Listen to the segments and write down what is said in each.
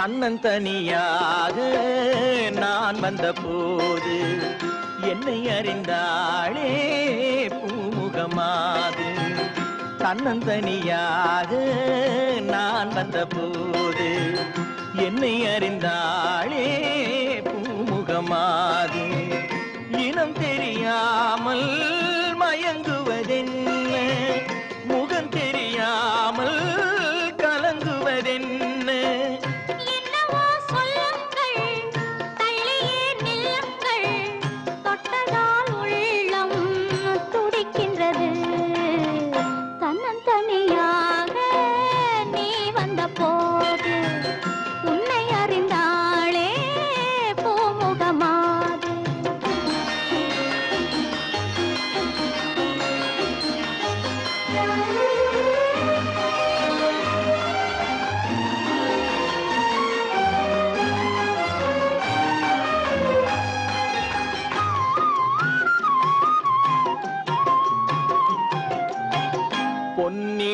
தன்னந்தனியாக நான் வந்த போது என்னை அறிந்தாளே பூமுகமாது. தன்னந்தனியாக நான் வந்த போது என்னை அறிந்தாளே பூமுகமாது. இனம் தெரியாமல் மயங்குவதென்ன?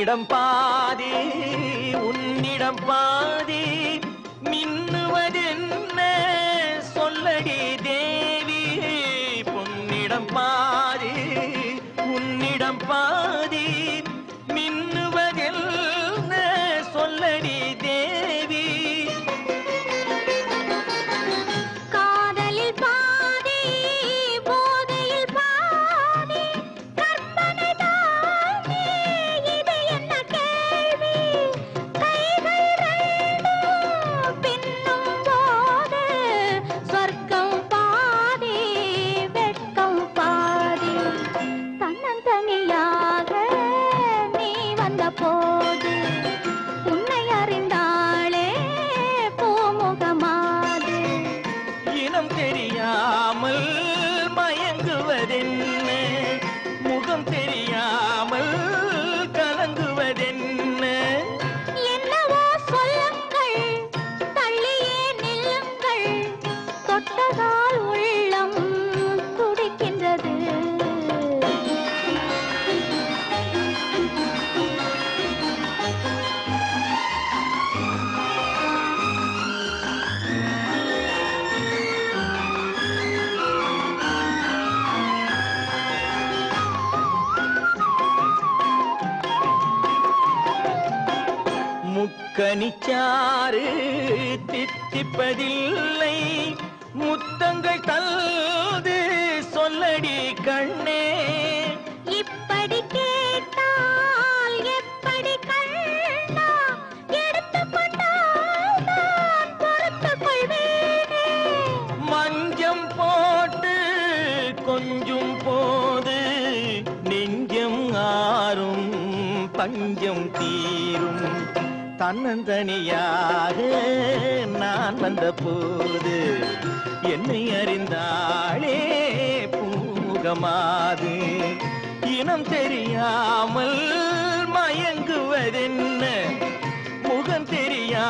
என்னிடம் பாதி உன்னிடம் பாதி. மின்னுவதென்ன? சொல்லடி தேவி பொன்னிடம் பாதி உன்னிடம் பாதி. முக்கனிச்சாறு தித்திப்பதில்லை. முத்தங்கள் தல்து சொல்லடி கண்ணே. இப்படி கேட்டால் எப்படி கண்ணா? மஞ்சம் போட்டு கொஞ்சம் போது நெஞ்சம் ஆறும் பஞ்சம் தீரும். தன்னந்தனியாக நான் வந்த போது என்னை அறிந்தாளே பூமுகமாது இனம் தெரியாமல் மயங்குவதென்ன? முகம் தெரியா